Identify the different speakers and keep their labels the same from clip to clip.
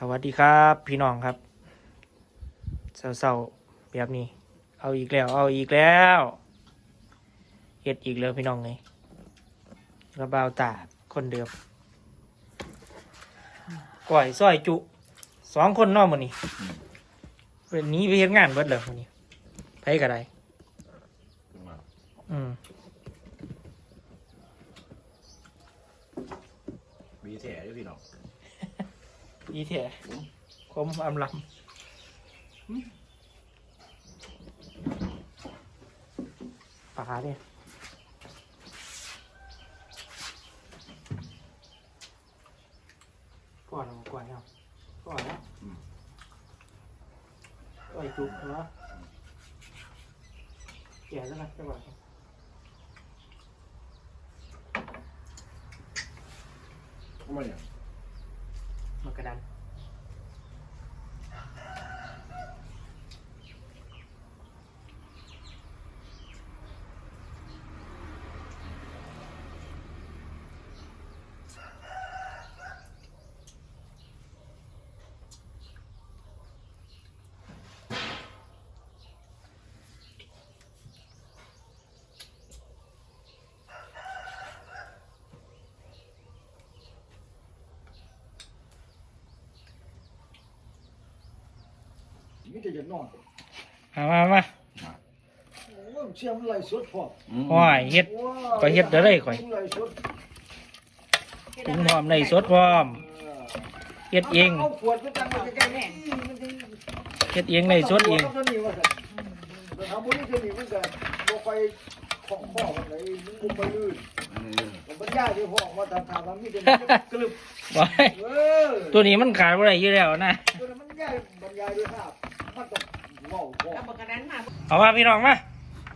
Speaker 1: สวัสดีครับ พี่น้องครับเศร้าๆแบบนี้ เอาอีกแล้ว เอาอีกแล้วเฮ็ดอีกแล้วพี่น้องเลยระบาวตาคนเดิมก่อยซอยจุสองคนเนอกมันนี่วันนี้ไปเฮ็ดงานเบิดเลยมันนี้ไปกระไดอืม
Speaker 2: มีแถด้วยพี่น้อง
Speaker 1: อีเถอะคมอำลำปลาเนี่ยก่อนเอาก่อนเอาก่อนนะก่อยจุกเหรอแก่แล้วนะจังหวะ
Speaker 2: ทำไมเนี่ย
Speaker 1: มา กระดัน
Speaker 3: มีแต่จะนอน
Speaker 1: มามามา
Speaker 3: โอ้ยเสียงไหลสดพอ
Speaker 1: ห้อยเฮ็ดก็เฮ็ดเด้อเลยข่อย
Speaker 3: ไหลสด
Speaker 1: ถุงพร้อมในสดพร้อมเฮ็ดเอง
Speaker 3: เอาขวดไปตั้งไว้ใกล้ๆนี่มันจะ
Speaker 1: เฮ็ดเองในสดเองา
Speaker 3: ตัวนี้ว่าซั่นแต่ทำบุญตัวนี้มันก็บ่ค่อยของข้อมันเลยมันบ่ค่อยลื่นผมบรรยายที่พ่อว่าถ้าถามว่ามีแต่มันกลึบ
Speaker 1: ไว้
Speaker 3: เออ
Speaker 1: ตัวนี้มันขายบ่ได้อยู่แล้วนะ
Speaker 3: ตัวนั้นมันยายบรรยายด้วยภาพมันต้อง เว้าพ่อ
Speaker 4: เอาปากกานั้นมา
Speaker 1: เอามาพี่น้องมา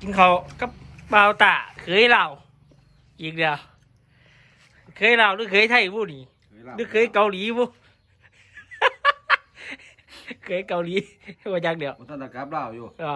Speaker 1: กินข้าวกับบ่าวตาเคยเล่าอีกเดียวเคยเล่าหรือเคยไทยผู้นี่หรือเคยเกาหลีผู้เคยเกาหลีว่าจักเดียว
Speaker 2: มันท่านตะกราบเล่าอยู่
Speaker 1: อ่า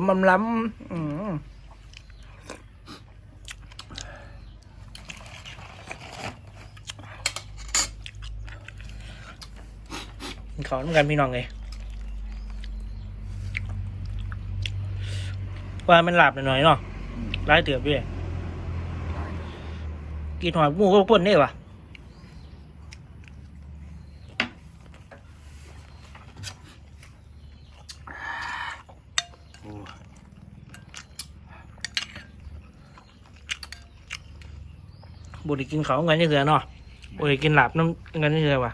Speaker 1: มลำล้ำอืมกินข้าวน้ำกันพี่น้องเลยว่ามันหลับหน่อยๆเนาะร้ายเตือบด้วยกินหอยหมูก็ป่นได้ปะ บุได้กินเขาวเงินนี่เสือเนาะบุได้กินหลับน้ำเงินนี่เสือวะ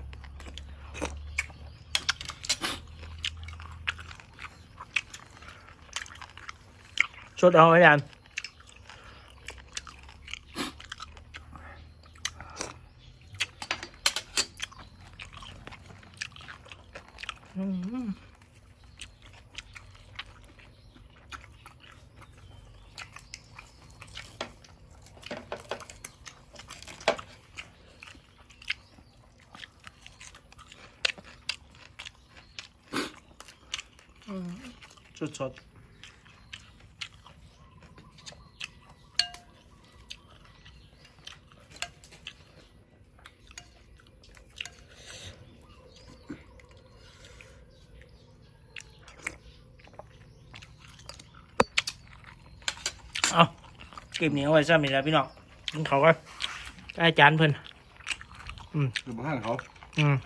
Speaker 1: สดเอาไว้ยันอืม สดสดเอาเก็บเหนียวไว้ซะมีแล้วพี่น้องกินเขาวก็อาจารย์เพิ่น
Speaker 2: คือบ้านเขา
Speaker 1: อืม